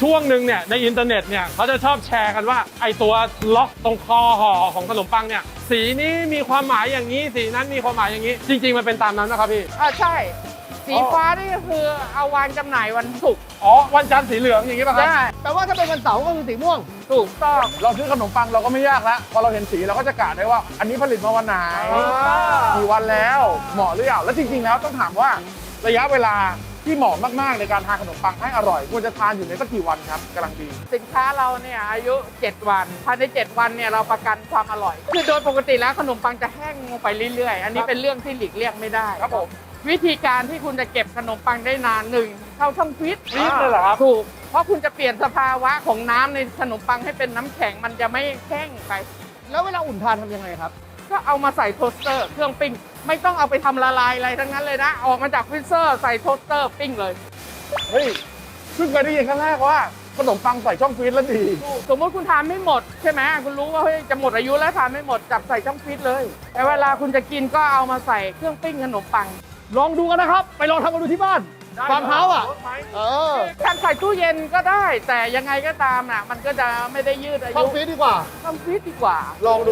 ช่วงหนึ่งเนี่ยในอินเทอร์เน็ตเนี่ยเขาจะชอบแชร์กันว่าไอตัวล็อกตรงคอห่อของขนมปังเนี่ยสีนี้มีความหมายอย่างนี้ สีนั้นมีความหมายอย่างนี้ จริง ๆ มันเป็นตามนั้นนะครับพี่ อ่าใช่ สีฟ้านี่ก็คือเอาวางจำหน่ายวันศุกร์อ๋อวันจันทร์สีเหลืองอย่างนี้ป่ะครับใช่แต่ว่าถ้าเป็นวันเสาร์ก็คือสีม่วง ถูกต้อง เราซื้อขนมปังเราก็ไม่ยากแล้วพอเราเห็นสีเราก็จะกะได้ว่า อันนี้ผลิตมาวันไหนอ๋อ กี่วันแล้วเหมาะหรือเปล่าแล้วจริงๆแล้วต้องถามว่าระยะเวลา ที่เหมาะมากๆในการทานขนมปังให้อร่อย ควรจะทานอยู่ในสักกี่วันครับกำลังดี สินค้าเราเนี่ยอายุ 7 วันภายใน 7 วันเนี่ยเราประกันความอร่อย คือโดยปกติแล้วขนมปังจะแห้งลงไปเรื่อยๆ อันนี้เป็นเรื่องที่หลีกเลี่ยงไม่ได้ครับผมวิธีการที่คุณจะเก็บขนมปังได้นานหนึ่งเข้าช่องฟิตฟรีซเลยเหรอครับถูกเพราะคุณจะเปลี่ยนสภาวะของน้ำในขนมปังให้เป็นน้ำแข็งมันจะไม่แห้งไป แล้วเวลาอุ่นทานทำยังไงครับ ก็เอามาใส่โทสเตอร์เครื่องปิ้ง ไม่ต้องเอาไปทำละลายอะไรทั้งนั้นเลยนะ ออกมาจากฟรีเซอร์ใส่โทสเตอร์ปิ้งเลย เฮ้ยเพิ่งเคยได้ยินครั้งแรกว่าขนมปังใส่ช่องฟรีซแล้วดี สมมติคุณทานไม่หมดใช่ไหมคุณรู้ว่าเฮ้ยจะหมดอายุแล้วทานไม่หมดจับใส่ช่องฟรีซเลย แต่เวลาคุณจะกินก็เอามาใส่เครื่องปิ้งขนมปัง ลองดูกันนะครับ ไปลองทำกันดูที่บ้านฟาร์มเฮาส์อะเออการใส่ตู้เย็นก็ได้ แต่ยังไงก็ตามน่ะ มันก็จะไม่ได้ยืดอาช่อยุงฟรีดดีกว่าช่องฟรีซดีกว่า ลองดู